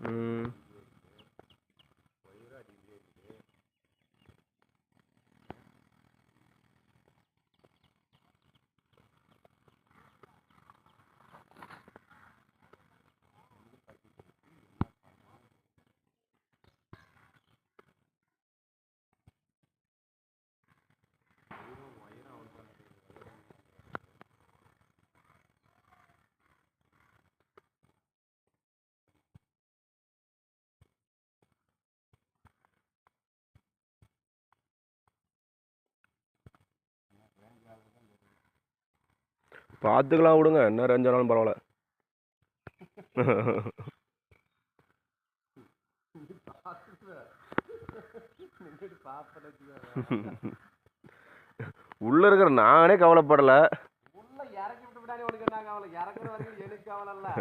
ம் பார்த்துக்கலாம் விடுங்க. என்ன ரேஞ்ச் பரவாயில்ல. உள்ள இருக்கிற நானே கவலைப்படல. உள்ள இறக்கி விட்டு விட்டானே உனக்கு என்ன கவலை இறக்குற வரைக்கும் எனக்கு கவலை இல்லை.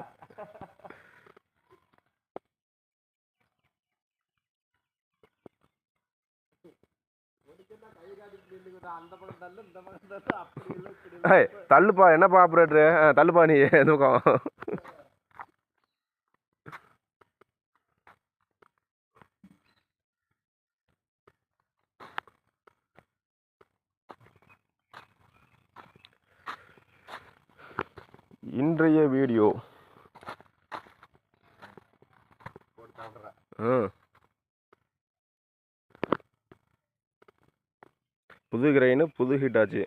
தள்ளுப்பா என்னப்பா ஆப்ரேட்ரு தள்ளுப்பா நீ எந்த பக்கம் இன்றைய வீடியோ. போட்டு சாப்பிடுறேன் ஆ புது கிரைனு புது ஹீட் ஆச்சு.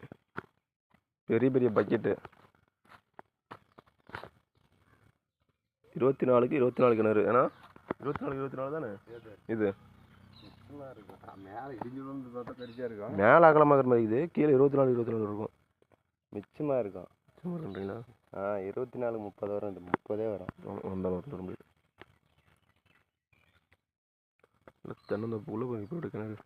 பெரிய பெரிய பக்கெட்டு இருபத்தி நாலுக்கு இருபத்தி நாலு கிணறு. ஏன்னா இருபத்தி நாலுக்கு இருபத்தி நாலு தானே? இது. சும்மா இருக்கும் மேலே வந்து மேலே அகலமாக இருக்கிற மாதிரி இருக்குது. கீழே இருபத்தி நாலு இருபத்தி நாலு இருக்கும். மிச்சமாக இருக்கும். சும்மா ஆ இருபத்தி நாலு முப்பது வரும். இந்த முப்பதே வரும். வந்தாலும் வர முடியாது இல்லை தென்னந்தோப்புக்குள்ளே கிணறு.